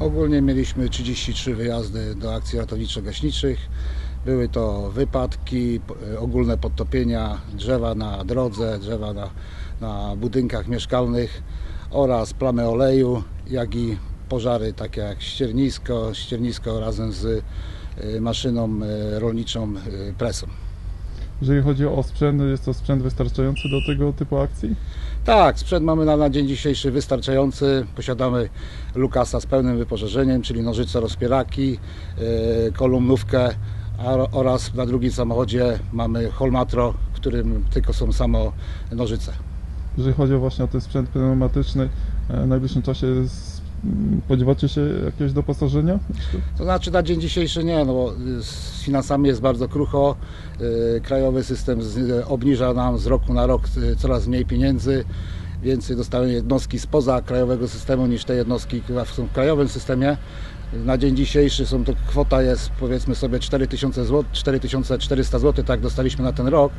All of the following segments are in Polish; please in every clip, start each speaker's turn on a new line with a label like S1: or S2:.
S1: Ogólnie mieliśmy 33 wyjazdy do akcji ratowniczo-gaśniczych. Były to wypadki, p- ogólne podtopienia, drzewa na drodze, drzewa na, na budynkach mieszkalnych oraz plamy oleju, jak i pożary takie jak ściernisko, ściernisko razem z y, maszyną y, rolniczą presą.
S2: Jeżeli chodzi o sprzęt, jest to sprzęt wystarczający do tego typu akcji?
S1: Tak, sprzęt mamy na, na dzień dzisiejszy wystarczający. Posiadamy Lukasa z pełnym wyposażeniem, czyli nożyce, rozpieraki, yy, kolumnówkę a, oraz na drugim samochodzie mamy Holmatro, w którym tylko są samo nożyce.
S2: Jeżeli chodzi o właśnie o ten sprzęt pneumatyczny, e, w najbliższym czasie m, spodziewacie się jakiegoś doposażenia?
S1: To znaczy na dzień dzisiejszy nie, no bo z finansami jest bardzo krucho. Y, Krajowy system obniża nam z roku na rok y, coraz mniej pieniędzy. Więcej dostają jednostki spoza krajowego systemu niż te jednostki, w krajowym systemie. Na dzień dzisiejszy są to kwota jest powiedzmy sobie 4000 zł, 4400 zł, tak dostaliśmy na ten rok.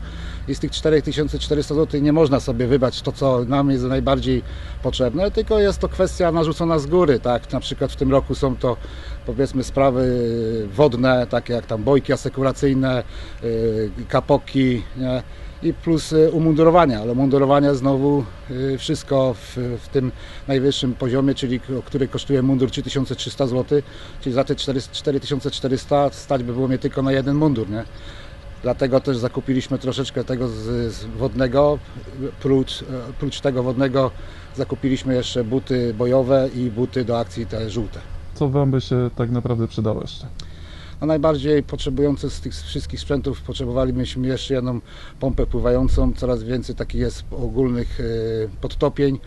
S1: I z tych 4400 zł nie można sobie wybrać to, co nam jest najbardziej potrzebne, tylko jest to kwestia narzucona z góry, tak? Na przykład w tym roku są to powiedzmy sprawy wodne, takie jak tam bojki asekuracyjne, y, kapoki, nie? I plus y, umundurowania, ale umundurowania znowu y, wszystko w, w tym najwyższym poziomie, czyli który kosztuje mundur 3300 zł, czyli za te 400 4400 stać by było mnie tylko na jeden mundur, nie? Dlatego też zakupiliśmy troszeczkę tego z, z wodnego. Prócz, e, prócz tego wodnego zakupiliśmy jeszcze buty bojowe i buty do akcji te żółte.
S2: Co Wam by się tak naprawdę przydało jeszcze?
S1: No najbardziej potrzebujący z tych wszystkich sprzętów potrzebowalibyśmy jeszcze jedną pompę pływającą. Coraz więcej takich jest ogólnych e, podtopień.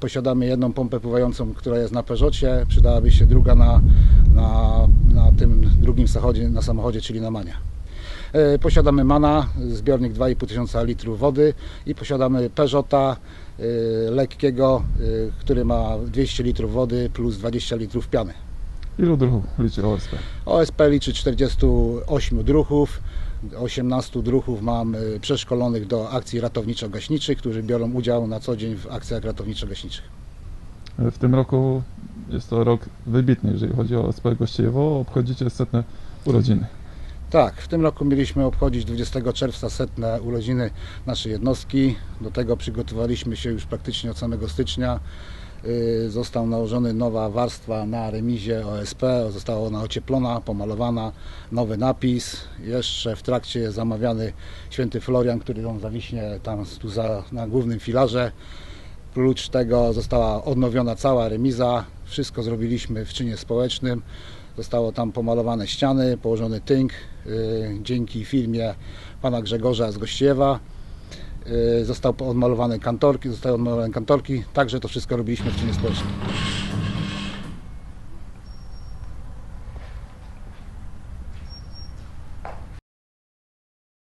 S1: Posiadamy jedną pompę pływającą, która jest na Peugeotie. Przydałaby się druga na, na, na tym drugim samochodzie, na samochodzie, czyli na Mania. E, Posiadamy Mana, zbiornik 2,5 tysiąca litrów wody i posiadamy Peugeota e, lekkiego, który ma 200 litrów wody plus 20 litrów piany.
S2: Ilu druhów liczy OSP?
S1: OSP liczy 48 druhów. 18 druhów mam y, przeszkolonych do akcji ratowniczo-gaśniczych, którzy biorą udział na co dzień w akcjach ratowniczo-gaśniczych.
S2: W tym roku jest to rok wybitny, jeżeli chodzi o OSP Gościejewo. Obchodzicie setne urodziny.
S1: Tak, w tym roku mieliśmy obchodzić 20 czerwca setne urodziny naszej jednostki. Do tego przygotowaliśmy się już praktycznie od samego stycznia. Y, Został nałożony nowa warstwa na remizie OSP, została ona ocieplona, pomalowana, nowy napis. Jeszcze w trakcie jest zamawiany święty Florian, który on zawiśnie tam tu za, na głównym filarze. Prócz tego została odnowiona cała remiza. Wszystko zrobiliśmy w czynie społecznym. Zostało tam pomalowane ściany, położony tynk y, dzięki firmie pana Grzegorza z Gościewa. Y, Został odmalowane kantorki, zostały odmalowane kantorki, także to wszystko robiliśmy w czynie społecznym.